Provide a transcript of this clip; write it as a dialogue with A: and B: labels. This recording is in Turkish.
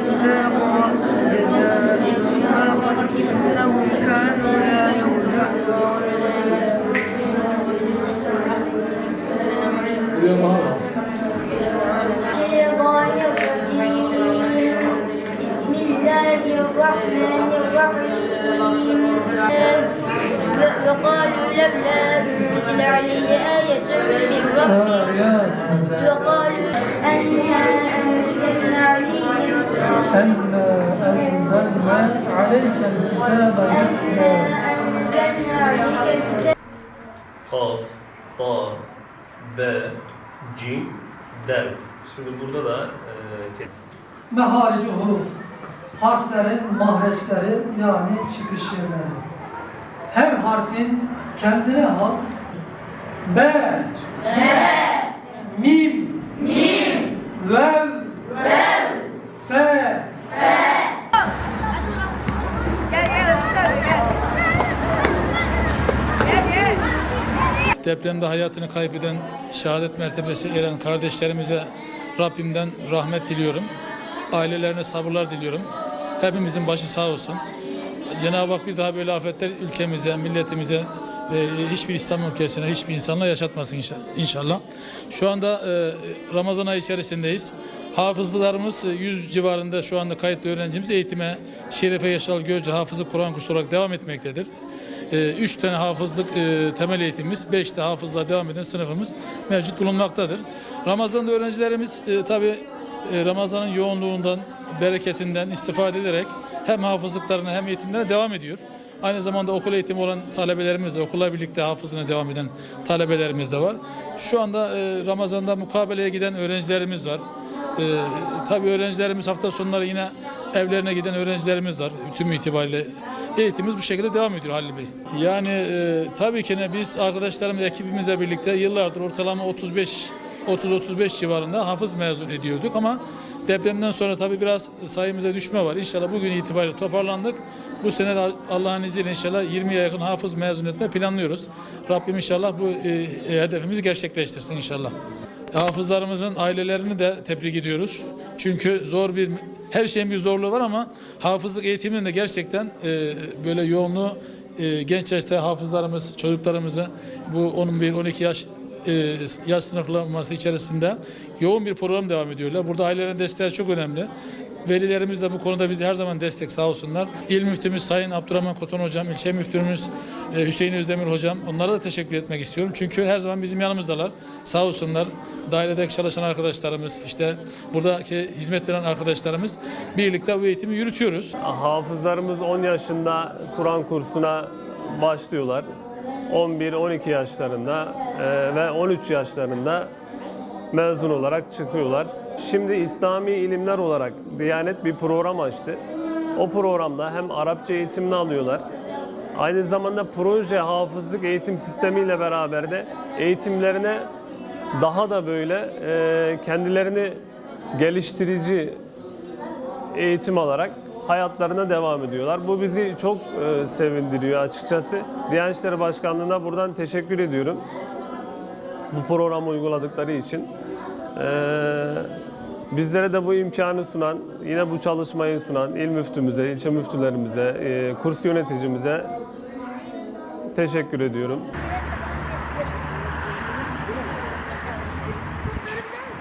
A: أصحاب جزاء نارا إنهم كانوا لا يرجعون بسم الله الرحمن الرحيم وقالوا لولا أنزل عليه آية من ربه وقالوا أنها
B: أنا أنزلنا عليك الكتاب
A: أنا
B: يتلى
A: أنزلنا عليك الكتاب
C: Kaf, Ta, Be, Cim, Del. Şimdi burada da e, ke-
B: ve harici huruf. Harflerin mahreçleri yani çıkış yerleri. Her harfin kendine has B, Mim, Vev, F,
D: Depremde hayatını kaybeden, şehadet mertebesi eren kardeşlerimize Rabbimden rahmet diliyorum. Ailelerine sabırlar diliyorum. Hepimizin başı sağ olsun. Cenab-ı Hak bir daha böyle afetler ülkemize, milletimize hiçbir İslam ülkesine, hiçbir insanla yaşatmasın inşa- inşallah. Şu anda e, Ramazan ayı içerisindeyiz. Hafızlarımız e, 100 civarında şu anda kayıtlı öğrencimiz eğitime Şerife Yaşar Gölce Hafızı Kur'an kursu olarak devam etmektedir. Ee, Üç tane hafızlık e, temel eğitimimiz, beş de hafızlığa devam eden sınıfımız mevcut bulunmaktadır. Ramazan'da öğrencilerimiz e, tabi Ramazan'ın yoğunluğundan, bereketinden istifade ederek hem hafızlıklarına hem eğitimlerine devam ediyor. Aynı zamanda okul eğitimi olan talebelerimiz de okulla birlikte hafızına devam eden talebelerimiz de var. Şu anda e, Ramazan'da mukabeleye giden öğrencilerimiz var. E, tabii öğrencilerimiz hafta sonları yine evlerine giden öğrencilerimiz var. Tüm itibariyle eğitimimiz bu şekilde devam ediyor Halil Bey. Yani e, tabii ki ne biz arkadaşlarımız ekibimizle birlikte yıllardır ortalama 35 30-35 civarında hafız mezun ediyorduk ama depremden sonra tabii biraz sayımıza düşme var. İnşallah bugün itibariyle toparlandık. Bu sene Allah'ın izniyle inşallah 20'ye yakın hafız mezun etme planlıyoruz. Rabbim inşallah bu e, hedefimizi gerçekleştirsin inşallah. Hafızlarımızın ailelerini de tebrik ediyoruz. Çünkü zor bir her şeyin bir zorluğu var ama hafızlık eğitiminin de gerçekten e, böyle yoğunluğu e, genç yaşta hafızlarımız, çocuklarımızı bu 11-12 yaş e, yaş sınıflaması içerisinde yoğun bir program devam ediyorlar. Burada ailelerin desteği çok önemli. Velilerimiz de bu konuda bize her zaman destek sağ olsunlar. İl müftümüz Sayın Abdurrahman Koton Hocam, ilçe müftümüz e, Hüseyin Özdemir Hocam. Onlara da teşekkür etmek istiyorum. Çünkü her zaman bizim yanımızdalar. Sağ olsunlar. Dairedeki çalışan arkadaşlarımız, işte buradaki hizmet veren arkadaşlarımız birlikte bu eğitimi yürütüyoruz.
E: Hafızlarımız 10 yaşında Kur'an kursuna başlıyorlar. 11-12 yaşlarında e, ve 13 yaşlarında mezun olarak çıkıyorlar. Şimdi İslami ilimler olarak Diyanet bir program açtı. O programda hem Arapça eğitimini alıyorlar. Aynı zamanda proje hafızlık eğitim sistemiyle beraber de eğitimlerine daha da böyle e, kendilerini geliştirici eğitim alarak hayatlarına devam ediyorlar. Bu bizi çok e, sevindiriyor açıkçası. Diyanet İşleri Başkanlığı'na buradan teşekkür ediyorum. Bu programı uyguladıkları için. E, bizlere de bu imkanı sunan, yine bu çalışmayı sunan il müftümüze, ilçe müftülerimize, e, kurs yöneticimize teşekkür ediyorum.